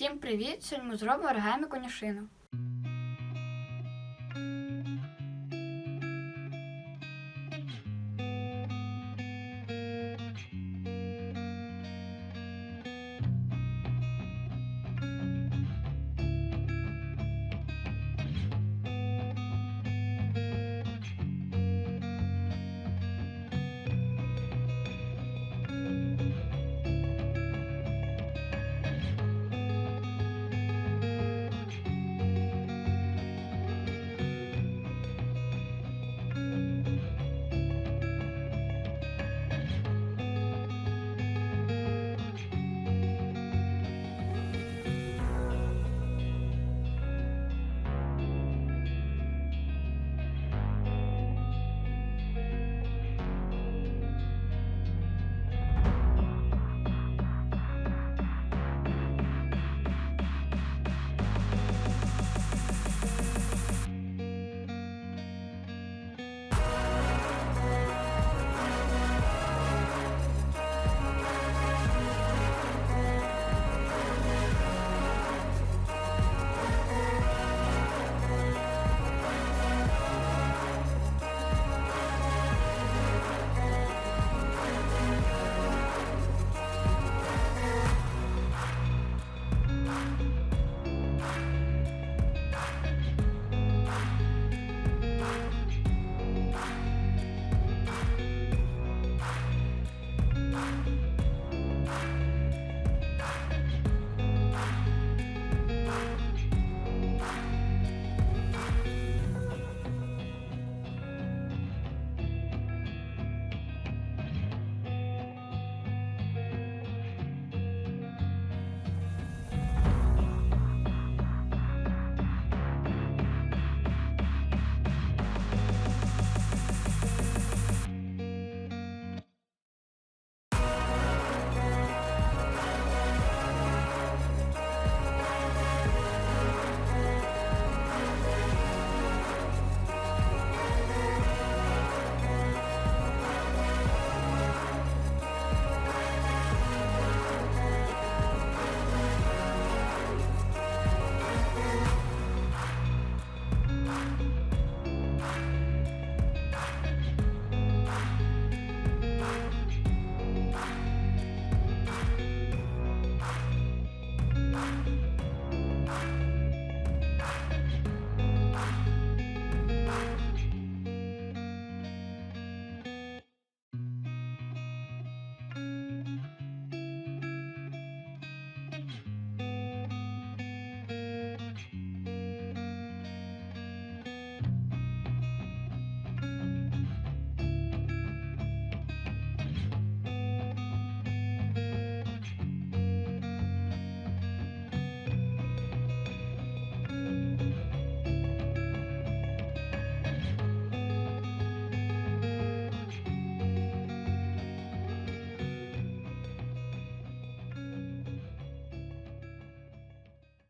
Всім привіт! Сьогодні ми зробимо оригамі конюшину.